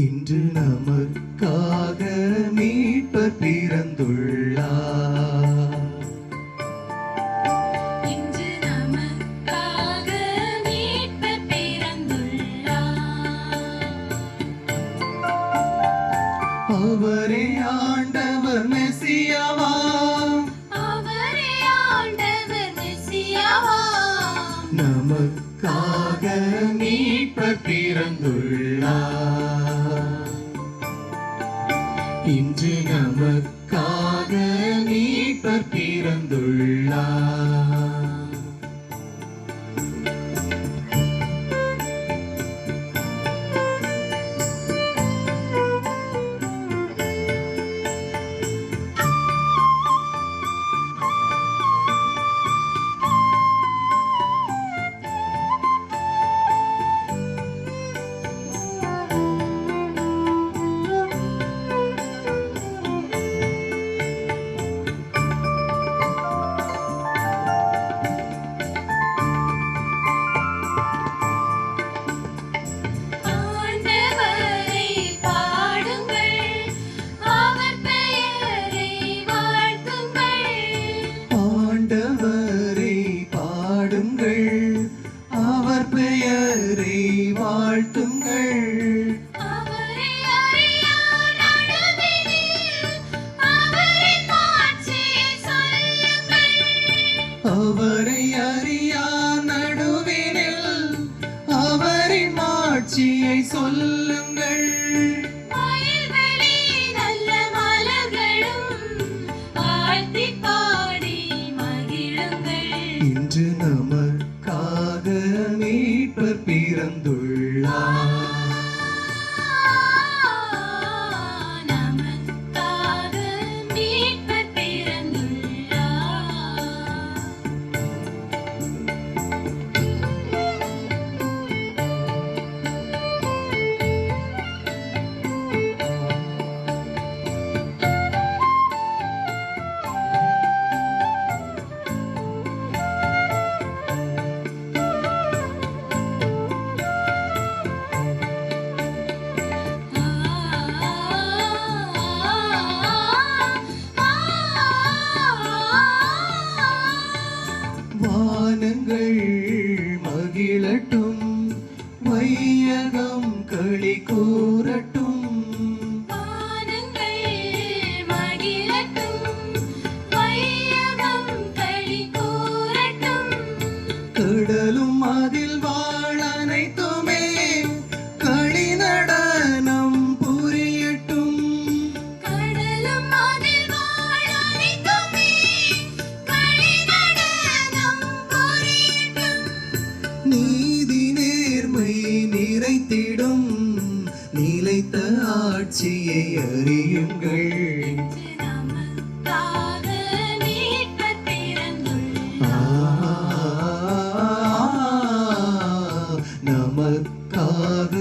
இன்று நமக்காக மீட்பர் பிறந்துள்ளார். அவரே ஆண்டவர் மெசியாவா அவரே ஆண்டவர் மெசியாவாம். நமக்காக மீட்பர் பிறந்துள்ளார் இன்று நமக்காக நீ பிறந்துள்ளார். அவர் பெயரை வாழ்த்துங்கள் அவரை அறியா நடுவினில் அவரின் மாட்சியை சொல்லுங்கள். வையகம் களி கூறட்டும் ஆட்சியை அறியுங்கள் நமக்காக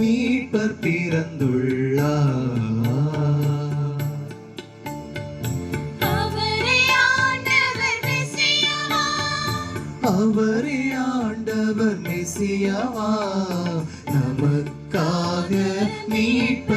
மீட்பர் பிறந்துள்ளார். அவரே ஆண்டவர் மெசியாவாம். நமக்காக மீட்பர்